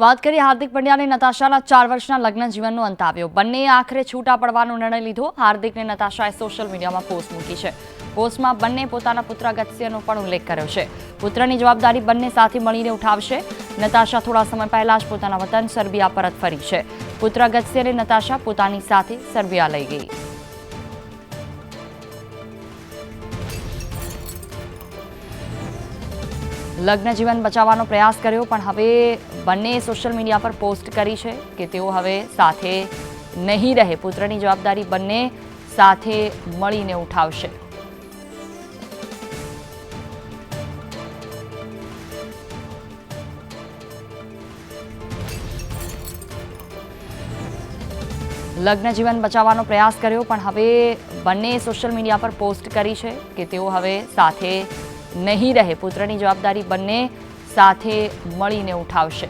વાત કરીએ હાર્દિક પંડ્યા અને નતાશાના ચાર વર્ષના લગ્ન જીવનનો અંત આવ્યો. બંનેએ આખરે છૂટા પડવાનો નિર્ણય લીધો. હાર્દિકને નતાશાએ સોશિયલ મીડિયામાં પોસ્ટ મૂકી છે. પોસ્ટમાં બંને પોતાના પુત્ર અગત્યનો પણ ઉલ્લેખ કર્યો છે. પુત્રની જવાબદારી બંને સાથે મળીને ઉઠાવશે. નતાશા થોડા સમય પહેલા જ પોતાના વતન સર્બિયા પરત ફરી છે. પુત્ર અગત્યને નતાશા પોતાની સાથે સર્બિયા લઈ ગઈ. લગ્ન જીવન બચાવવાનો પ્રયાસ કર્યો, પણ હવે બંને સોશિયલ મીડિયા પર પોસ્ટ કરી છે કે તેઓ હવે સાથે નહીં રહે. પુત્રની જવાબદારી બંને સાથે મળીને ઉઠાવશે. લગ્ન જીવન બચાવવાનો પ્રયાસ કર્યો, પણ હવે બંને સોશિયલ મીડિયા પર પોસ્ટ કરી છે કે તેઓ હવે સાથે નહીં રહે. પુત્રની જવાબદારી બંને સાથે મળીને ઉઠાવશે.